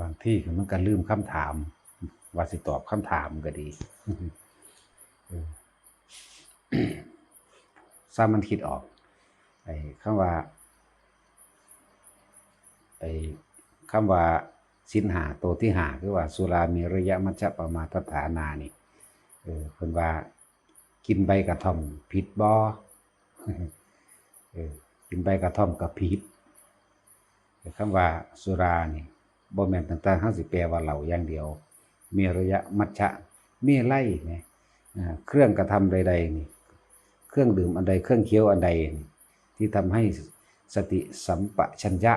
บางที่มันก็ลืมคำถาม ว่าสิตอบคำถามก็ดีซ้ำมันคิดออก ไอ้คำว่าไอ้คำว่าสินหาตัวที่หาคือว่า สุรามีระยะมัชฌะปมาทฐานานี่เออเพิ่นว่ากินใบกระท่อมผิดบ่เออกินใบกระท่อมกับผิดคำว่าสุรานี่ บ่แม่นต่างๆเฮาสิแปลว่าเหล้าอย่างเดียว มีระยะมัชฌะมีไล่ไงอ่าเครื่องกระทำใดๆนี่เครื่องดื่มอันใดเครื่องเคี้ยวอันใดนี่ที่ทำให้สติสัมปชัญญะ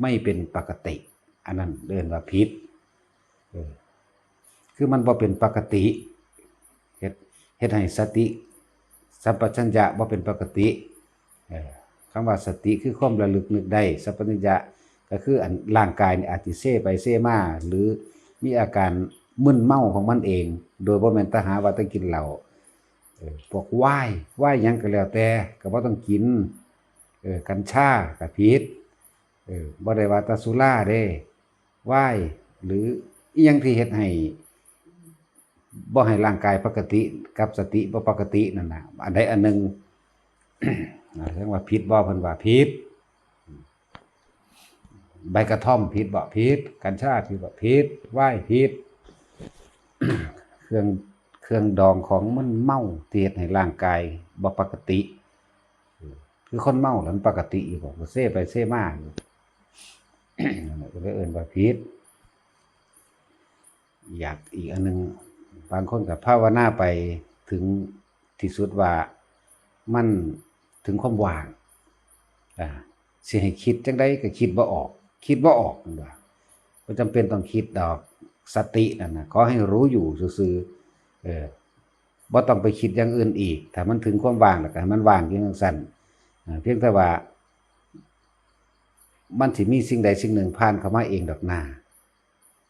ไม่เป็นปกติ อันนั้นเรียนว่าผิดเออคือมันบ่เป็นปกติเฮ็ดเฮ็ดให้สติ สัมปชัญญะบ่เป็นปกติเออคำว่าสติคือความระลึกนึกได้สัมปชัญญะ ก็คืออันร่างกายนี่อาจสิเซไปเซมาหรือมีอาการมึนเมาของมันเอง โดยบ่แม่นตาหาว่าต้องกินเหล้าพวกวายว่ายยังก็แล้วแต่ก็บ่ต้องกินเออกัญชาก็ผิดเออบ่ได้ว่าตาสุราเด้วายหรืออียังที่เฮ็ดให้บ่ให้ร่างกายปกติกับสติบ่ปกตินั่นน่ะอันใดอันหนึ่งเรียกว่าผิดบ่เพิ่นว่าผิด ใบกระท่อมผิดบ่ผิดกัญชาผิดบ่ผิดไหว้ผิดเครื่องเครื่องดองของมันเมาที่เฮ็ดให้ร่างกายบ่ปกติ คือคนเมาแล้วมันปกติอยู่บ่ก็เซไปเซมาอยู่ก็เลยเอิ้นว่าผิดอยากอีกอันหนึงบางคนกับภาวนาไปถึงที่สุดว่ามันถึงความว่างอ่าสิให้คิดจังได้ก็คิดบ่ออก คิดบ่าออกนั่นว่าบ่จำเป็นต้องคิดดอกสตินั่นนะขอให้รู้อยู่ซื่อเออบ่ต้องไปคิดอย่างอื่นอีก ถ้ามันถึงความว่างแล้วก็ให้มันว่างอยู่จังซั่นเพียงแต่ว่า มันสิมีสิ่งใดสิ่งหนึ่งผ่านเข้ามาเองดอกหน้า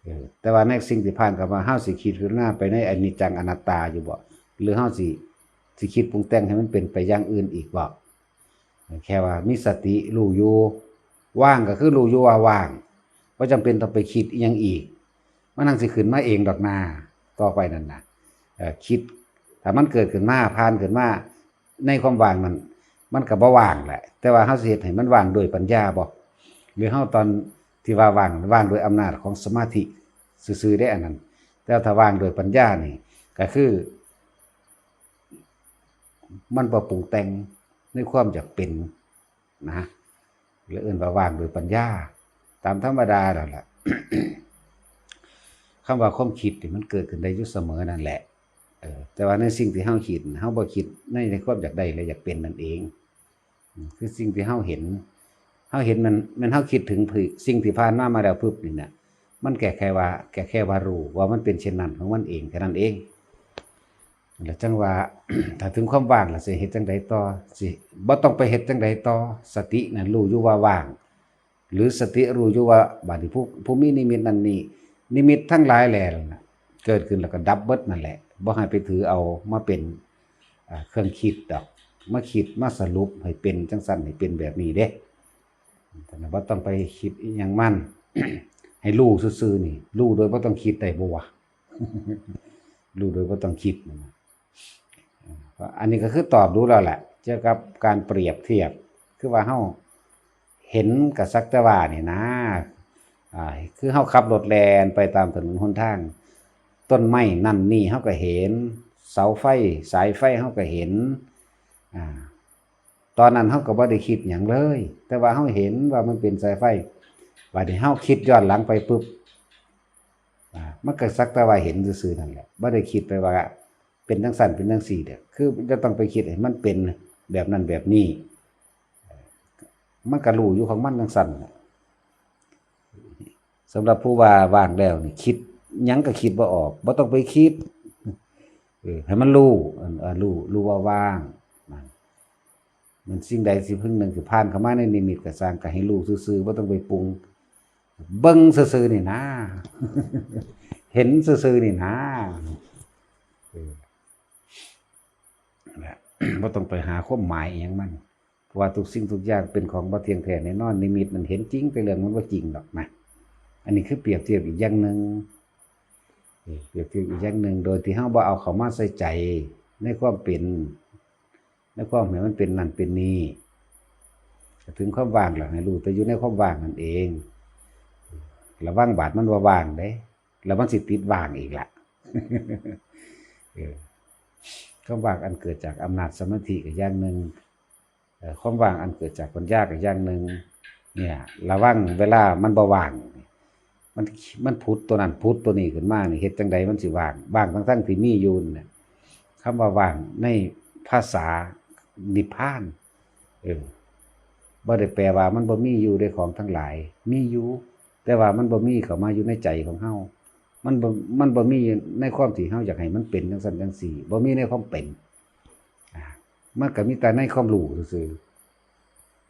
เออแต่ว่าในสิ่งที่ผ่านเข้ามาเฮาสิคิดคือหน้าไปในอนิจจังอนัตตาอยู่บ่หรือเฮาสิสิคิดปรุงแต่งให้มันเป็นไปอย่างอื่นอีกบ่แค่ว่ามีสติรู้อยู่ ว่างก็คือรู้อยู่ว่าว่างบ่จำเป็นต้องไปคิดอีหยังอีกมันนั่งสิขึ้นมาเองดอกหน้าต่อไปนั่นนะคิดถ้ามันเกิดขึ้นมาผ่านขึ้นมาในความว่างนั้นมันก็บ่ว่างแหละ แต่ว่าเฮาสิเฮ็ดให้มันว่างโดยปัญญาบ่หรือเฮาตอนที่ว่าว่างว่างโดยอำนาจของสมาธิซื่อๆได้อันนั้น แต่ถ้าว่างโดยปัญญานี่ก็คือ มันบ่ปรุงแต่งในความอยากเป็นนะ หรือเอื่นว่าว่างโดยปัญญา ตามธรรมดานั่นแหละคำว่าความคิดมันเกิดขึ้นได้อยู่เสมอนั่นแหละเออแต่ว่าในสิ่งที่เฮาคิดเฮาบ่คิดในในความอยากได้และอยากเป็นนั่นเอง คือสิ่งที่เฮาเห็นเฮาเห็นมันมันเฮาคิดถึงสิ่งที่ผ่านมามาแล้วปึ๊บนี่น่ะมันแก่แค่ว่าแก่แค่ว่ารู้ว่ามันเป็นเช่นนั้นของมันเองแค่นั้นเอง แล้วจังว่าถ้าถึงความว่างล่ะสิเฮ็ดจังไดต่อสิบ่ต้องไปเฮ็ดจังไดต่อสตินั่นรู้อยู่ว่าว่าง หรือสติรู้อยู่ว่าบัดนี้ผู้ผู้มีนิมิตนั้นนี่นิมิตทั้งหลายแหล่น่ะเกิดขึ้นแล้วก็ดับเบิดนั่นแหละบ่ให้ไปถือเอามาเป็นเครื่องคิดดอกมาคิดมาสรุปให้เป็นจังซั่นให้เป็นแบบนี้เด้แต่ว่าต้องไปคิดอย่างมั่นให้รู้ซื่อๆนี่รู้โดยว่าต้องคิดได้บ่วะรู้โดยว่าต้องคิดนะ อันนี้ก็คือตอบรู้แล้วแหละเกี่ยวกับการเปรียบเทียบ คือว่าเฮาเห็นกับสักแต่ว่านี่นะอ่าคือเฮาขับรถแลนไปตามถนนหนทาง ต้นไม้นั่นนี่เฮาก็เห็น เสาไฟสายไฟเฮาก็เห็นอ่าตอนนั้นเฮาก็บ่ได้คิดหยังเลย แต่ว่าเฮาเห็นว่ามันเป็นสายไฟบัดนี้เฮาคิดย้อนหลังไปปุ๊บอ่ามันก็สักแต่ว่าเห็นซื่อๆนั่นแหละบ่ได้คิดไปว่า เป็นจังซั่นเป็นจังซี่เด้อคือจะต้องไปคิดให้มันเป็นแบบนั้นแบบนี้ มันก็รู้อยู่ของมันจังซั่นสำหรับผู้ว่าว่างแล้วนี่คิดยังก็คิดบ่ออกบ่าต้องไปคิดให้มันรู้เออเออรู้รู้ว่าว่างมันมันสิ่งใดสิพึ่งหนึ่งสิผ่านเข้ามาในนิมิตก็สร้างก็ให้รู้ซื่อๆบ่ต้องไปปรุงเบิ่งซื่อๆนี่นะ เห็นซื่อๆนี่นะเออ นั่นแหละบ่ต้องไปหาความหมายอหยังมันเพราะว่าทุกสิ่งทุกอย่างเป็นของบ่เทียงแท้แน่นอนนิมิตมันเห็นจริงแต่เรื่องมันบ่าจริงดอกนะอันนี้คือเปรียบเทียบอีกอย่างหนึ่งเปรียบเทียบอีกอย่างหนึ่งโดยที่เฮาบ่เอาเขามาใส่ใจในความเป็นในความเห็นมันเป็นนั่นเป็นนี่ถึงความว่างล่ะให้รู้แต่อยู่ในความว่างนั่นเองระว่างบาดมันว่าว่างเด้แล้วมันสิติดว่างอีกละ ความว่างอันเกิดจากอำนาจสมาธิกับอย่างหนึ่งความว่างอันเกิดจากปัญญากับอย่างหนึ่งเนี่ยระวังเวลามันบ่ว่าง มันมันพุทธตัวนั้นพุทธตัวนี้ขึ้นมานี่เฮ็ดจังใดมันสิว่างว่างทั้งๆที่มีอยู่นั่นน่ะคำว่าว่างในภาษานิพพานเออบ่ได้แปลว่ามันบ่มีอยู่ในของทั้งหลาย มีอยู่แต่ว่ามันบ่มีเข้ามาอยู่ในใจของเฮา มันบ่มันบ่มีในความที่เฮาอยากให้มันเป็นจังซั่นจังซี่บ่มีในความเป็นอ่ามันก็มีแต่ในความรู้ซื่อ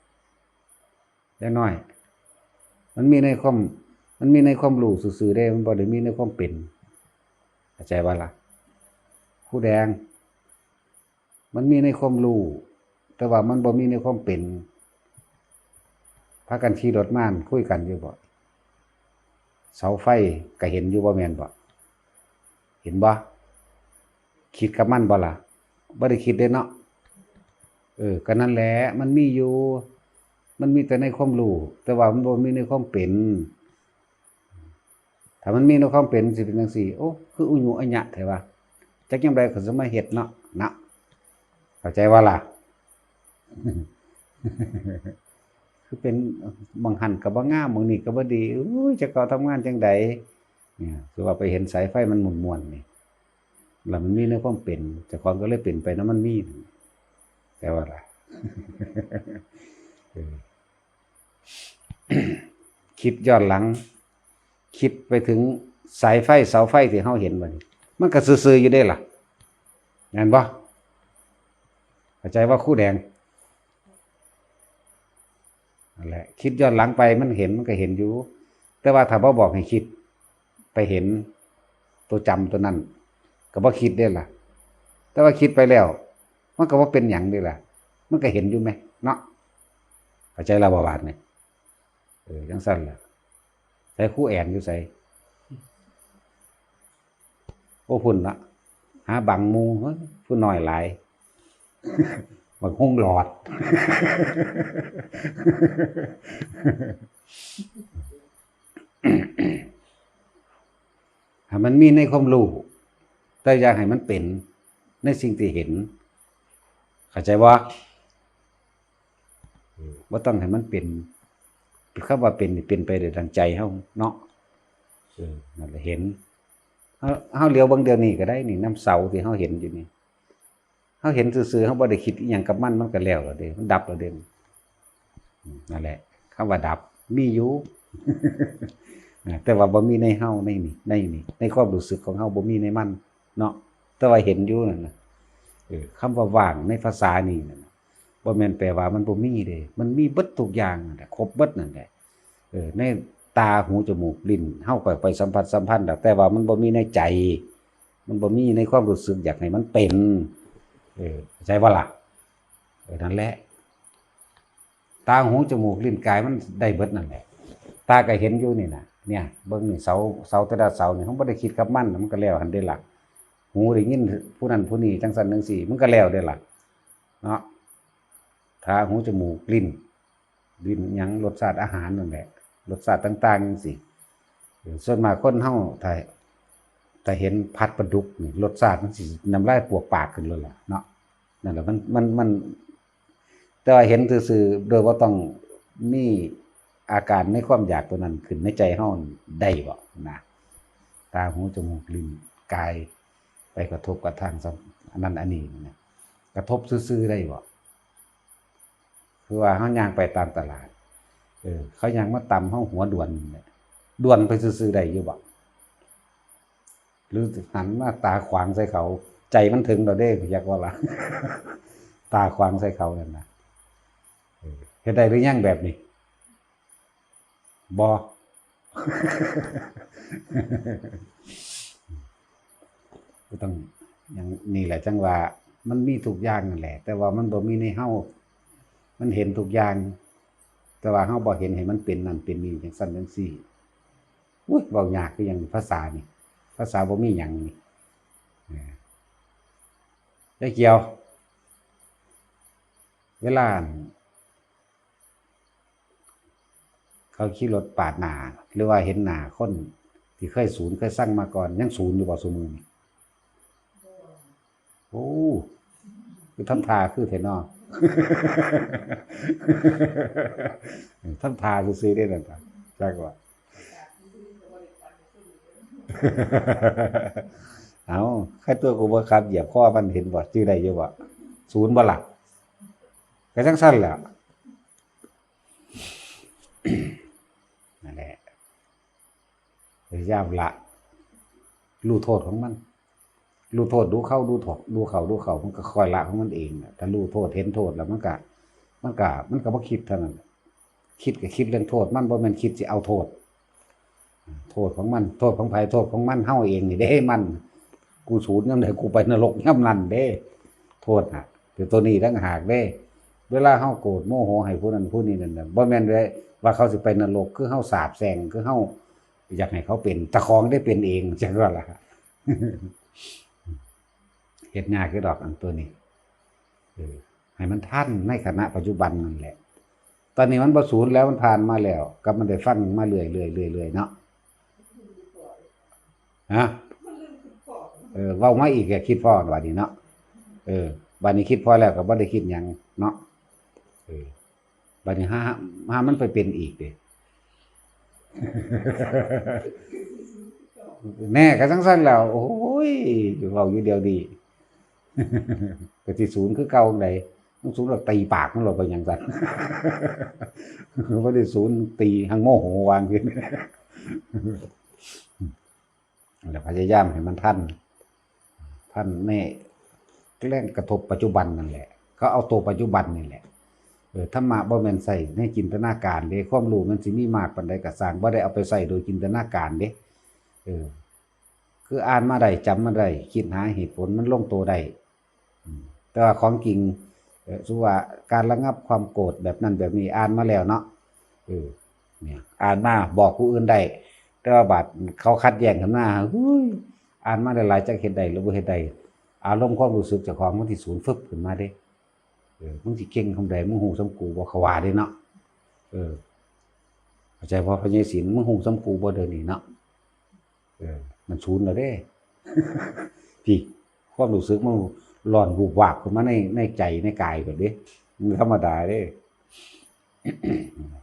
ๆอย่างน้อย มันมีในความ มันมีในความรู้ซื่อๆได้ มันบ่ได้มีในความเป็นเข้าใจว่าล่ะผู้แดง มันมีในความรู้แต่ว่ามันบ่มีในความเป็นพากันขี่รถม่านคุยกันอยู่บ่ เสาไฟก็เห็นอยู่บ่แมนบ่เห็นบ่คิดกับมันบ่ล่ะบ่ได้คิดเด้เนาะเออก็นั่นแหละมันมีอยู่ มันมีแต่ในความรู้แต่ว่ามันบ่มีในความเป็นถ้ามันมีในความเป็นสิเป็นจังซี่โอ้คืออุยุอัญญะแท้ว่าจักยามใดก็สิมาเฮ็ดเนาะนะเข้าใจว่าล่ะ คือเป็นบางหันกับบ่งงามบางนี่ก็บ่ดีอุ้จะเขาทำงานจังใดเนี่ยคือว่าไปเห็นสายไฟมันหมุนมวนๆนี่แล้วมันมีในความเป็นจ้าของก็เลยเป็นไปนะมันมีแต่ว่าล่ะเออคิดย้อนหลัง คิดไปถึงสายไฟเสาไฟที่เฮาเห็นบันมันก็ซื่อๆอยู่ได้ล่ะแม่นบ่เข้าใจว่าคู่แดง แหละ คิดย้อนหลังไปมันเห็นมันก็เห็นอยู่ แต่ว่าถ้าบ่อบอกให้คิด ไปเห็นตัวจำตัวนั้นก็บ่คิดได้ล่ะ แต่ว่าคิดไปแล้ว มันก็ว่าเป็นหยังได้ล่ะ มันก็เห็นอยู่ไหมเนาะเข้าใจเราบ่บาดนี่เออจังซั่นล่ะใส่คู่แอนอยู่ใส่โอ้พุ่นละหาบังมูเฮ้ยผู้น้อยหลาย บักฮุ่งหลอดให้มันมีในความรู้ แต่อยากให้มันเป็นในสิ่งที่เห็น เข้าใจว่าว่าต้องให้มันเป็นคำว่าเป็นนี่เป็นไปโดยทางใจเฮาเนาะเออนั่นแหละเห็นเฮาเฮาเลี้ยวเบางเดียวนี่ก็ได้นี่น้ำเสาที่เฮาเห็นอยู่นี่ เฮาเห็นซื่อๆเฮาบ่ได้คิดอีหยังกับมันมันก็แล้วแล้วเด้มันดับแล้วเด้อืมนั่นแหละคำว่าดับมีอยู่แต่ว่าบ่มีในเฮาในนี่ในนี่ในความรู้สึกของเฮาบ่มีในมันเนาะแต่ว่าเห็นอยู่นั่นน่ะเออคำว่าว่างในภาษานี่นั่นบ่แม่นแปลว่ามันบ่มีเด้มันมีเบิดทุกอย่างนั่นแหละครบเบิดนั่นแหละเออในตาหูจมูกลิ้นเฮาก็ไปสัมผัสสัมพันธ์แต่ว่ามันบ่มีในใจ มันบ่มีในความรู้สึกอยากให้มันเป็น เออใจบ่ล่ะเออนั่นแหละตาหูจมูกลิ้นกายมันได้เบิดนั่นแหละตาก็เห็นอยู่นี่นะเนี่ยเบิ่งนี่เสาเสาแต่ละเสานี่เขาบ่ได้คิดกับมันมันก็แล้วหันได้หลักหูได้ยินผู้นั้นผู้นี้จังสันจังสี่มันก็แล้วได้หลักเนาะตาหูจมูกลิ้นลิ้นหยังรสชาติอาหารนั่นแหละรสชาติต่างๆจังซี่เส่วนมากคนเฮาถ้า แต่เห็นพัดปลาดุกนี่รสชาติมันสิน้ำลายปวกปากขึ้นเลยล่ะเนาะนั่นแหละมันมันมัน แต่ว่าเห็นซื่อๆโดยว่าต้องมีอาการในความอยากตัวนั้นขึ้นในใจเฮาได้บ่นะตาหูจมูกลิ้นกาย ไปกระทบกระทั่งอันนั้นอันนี้นะกระทบซื่อๆได้บ่คือว่าเฮาย่างไปตามตลาด เออ เขาย่างมาตำเฮาหัวด่วนด่วนไปซื่อๆได้อยู่บ่ หรือหันมาตาขวางใส่เขา ใจมันถึงเราได้อยากว่าละตาขวางใส่เขานั่นนะเออเฮ็ดได้หรือยังแบบนี้บอก็ต้องอย่างนี่แหละจังว่า มันมีทุกอย่างนั่นแหละ แต่ว่ามันบ่มีในเฮามันเห็นทุกอย่าง แต่ว่าเฮาบ่เห็นให้มันเป็นนั่นเป็นนี่จังซั่นจังซี่อุ้ยเว้ายากคือหยังภาษานี่ ภาษาบ่มีหยังนี่เออได้เกี่ยว เวลาเขาขี่รถปาดหน้าหรือว่าเห็นหน้าคนที่เคยศูนย์เคยสร้างมาก่อน ยังศูนย์อยู่บ่ซุมือนี่โอ้คือทำทาคือเทนอทำทาซื้อได้นั่นจ้ะจักว่า เอาแค่ตัวกูบ่ครับเหยียบข้อมันเห็นบ่ชื่อได้อยู่บ่ศูนย์บ่หลักก็จังสั้นแหละนั่นแหละพยายามละรู้โทษของมันรู้โทษดูเข้าดูถกดูเขาดูเขามันก็คอยละของมันเองถ้ารู้โทษเห็นโทษแล้วมันก็มันก็มันก็บ่คิดเท่านั้นคิดก็คิดเรื่องโทษ มันบ่แม่นคิดสิเอาโทษ โทษของมัน โทษของไผโทษของมันเฮาเองนี่เด้มันกูสูญยามใดกูไปนรกยามนั้นเด้ โทษน่ะแต่ตัวนี้ตั้งหากเด้ เวลาเฮาโกรธโมโหให้ผู้นั้นผู้นี้นั่นน่ะบ่แม่นเลยว่าเขาสิไปนรกคือเฮาสาบแช่งคือเฮาอยากให้เขาเป็นตะของได้เป็นเองจังว่าล่ะเฮ็ดยาคือดอกอันตัวนี้ให้มันทันในขณะปัจจุบันนั่นแหละ ตอนนี้มันบ่สูญแล้วมันผ่านมาแล้ว ก็มันได้ฟังมาเรื่อยๆเรื่อยๆเนาะ ฮะเออเว้ามาอีกแกคิดพ่อว่านี้เนาะเออบัดนี้คิดพ่อแล้วก็บ่ได้คิดหยังเนาะเออบัดนี้หาห้ามันไปเป็นอีกเด้แน่ก็จังซั่นแล้วโอ้ยเว้าอยู่เดียวดีก็สิศูนย์คือเก่าจังไดมันศูนย์แล้วตีปากมันหลบไปหยังซั่นบ่ได้ศูนย์ตีหังโมโหวางขึ้น แล้วพยายามให้มันทันทันในแกล้งกระทบปัจจุบันนั่นแหละ ก็เอาตัวปัจจุบันนี่แหละเออธรรมะบ่แม่นใส่ในจินตนาการเด้ความรู้มันสิมีมากปานใดก็สร้างบ่ได้เอาไปใส่โดยจินตนาการเด้เออ คืออ่านมาได้จำมาได้คิดหาเหตุผลมันลงตัวได้แต่ว่าของจริงเออสุว่าการระงับความโกรธแบบนั้นแบบนี้อ่านมาแล้วเนาะเออเนี่ยอ่านมาบอกผู้อื่นได้ แต่ว่าบาดเขาคัดแย่งกันมาหุ้ยอ่านมาหลายจักเฮ็ดได้หรือบ่เฮ็ดได้อารมณ์ความรู้สึกจ้าของมันสิสูญฟึบขึ้นมาเด้เออมึงสิเก่งคำใดมึงหูสำกูบ่ขวาเด้เนาะเออเข้าใจบ่พระเยศินมึงหูสำกูบ่เดินนี่เนาะเออมันศูนย์แล้วเด้พี่ความรู้สึกมันร้อนวูบวาบขึ้นมาในในใจในกายก่อนเด้มันธรรมดาเด้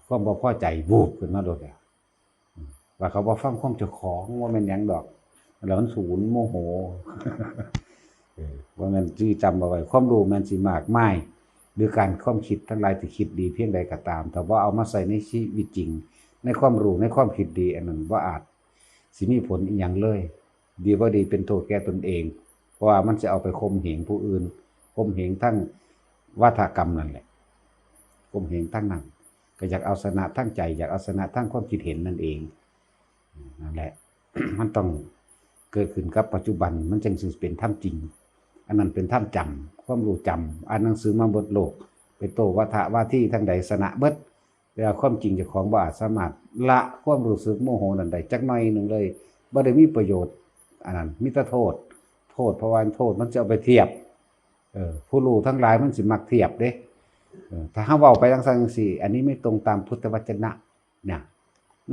ความบ่พอใจวูบขึ้นมาโดดอืม ว่าเขาบ่ฟังความเจ้าของว่าม่นยังดอก แล้วมันศูนย์โมโหว่ามันจื้จำเอาไว้ความรู้มันสิมากไมายหรือการความคิดทั้งหลายที่คิดดีเพียงใดก็ตาม แต่ว่าเอามาใส่ในชีวิตจริง ในความรู้ในความคิดดีอันนั้นว่าอาจสิมีผลอีหยังเลย ดีบ่ดีเป็นโทษแก่ตนเอง เพราะว่ามันจะเอาไปข่มเหงผู้อื่นข่มเหงทั้งวัฒกรรมนั่นแหละข่มเหงทั้งนั้นก็อยากเอาชนะทั้งใจ อยากเอาชนะทั้งความคิดเห็นนั่นเอง นั่นแหละ มันต้องเกิดขึ้นกับปัจจุบัน มันจึงสิเป็นธรรมจริง อันนั้นเป็นท่ามจำความรู้จำอ่านหนังสือมาบทโลกเป็นโตวัฏว่าที่ทั้งใดสนะเบิดเวลาความจริงจ้าของบาสามารถละความรู้สึกโมโหนั้นได้จักหน่อยหนึ่งเลยบ่ได้มีประโยชน์อันนั้นมีแต่โทษ โทษเพราะว่าโทษมันจะเอาไปเทียบเออผู้รู้ทั้งหลายมันสิมักเทียบเด้เออถ้าเฮาเว้าไปทางซั่นจังซี่อันนี้ไม่ตรงตามพุทธวจนะเนี่ย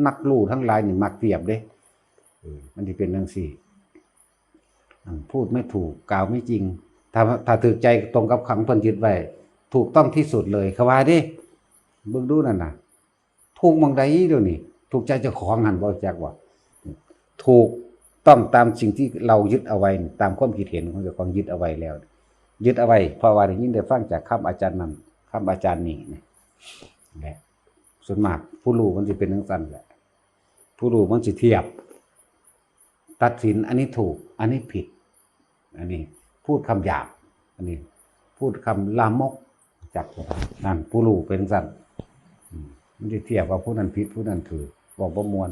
นักรู้ทั้งหลายนี่มักเทียบเด้เออมันสิเป็นจังซี่อืมพูดไม่ถูกกล่าวไม่จริง ถ้าถ้าถือใจตรงกับขังเพิ่นยึดไว้ถูกต้องที่สุดเลยเขาว่าดิเบิ่งดูนั่นน่ะ ถูกหมองใดเดี๋ยวนี้ถูกใจเจ้าของหันบ่จักว่า ถูกต้องตามสิ่งที่เรายึดเอาไว้ ตามความคิดเห็นของเจ้าของยึดเอาไว้แล้ว ยึดเอาไว้เพราะว่าได้ยินได้ฟังจากคำอาจารย์นั้นคำอาจารย์นี้นี่แหละ ส่วนมากผู้รู้มันสิเป็นจังซั่นแหละผู้รู้มันสิเทียบ ตัดสินอันนี้ถูก อันนี้ผิด อันนี้ พูดคำหยาบ อันนี้ พูดคำลามกจับนั่นผู้รู้เป็นสั้นมันจะเทียบว่าผู้นั้นผิดผู้นั้นถือ บอกประมวล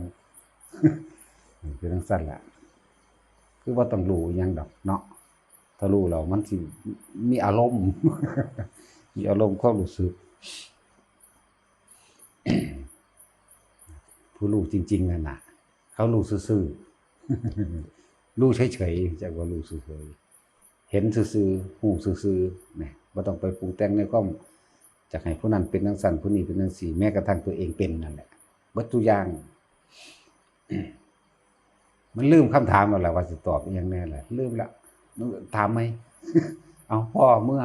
เป็นทั้งสั้นแหละคือว่าต้องรู้ยังดอกเนาะถ้ารู้แล้วมันสิมีอารมณ์ มีอารมณ์ความรู้สึก ผู้รู้จริง ๆ นั่นน่ะ เขารู้ซื่อๆรู้เฉยๆจากว่ารู้ซื่อๆเห็นซื่อๆหูซื่อๆเนี่ยบ่ต้องไปปรุงแต่งในความจะให้ผู้นั้นเป็นจังซั่นผู้นี้เป็นจังซี่แม้กระทั่งตัวเองเป็นนั่นแหละเบิดทุอย่าง มันลืมคำถามแล้วล่ะว่าสิตอบอยังแน่แหละลืมละถามไหมเอาพ่อเมื่อ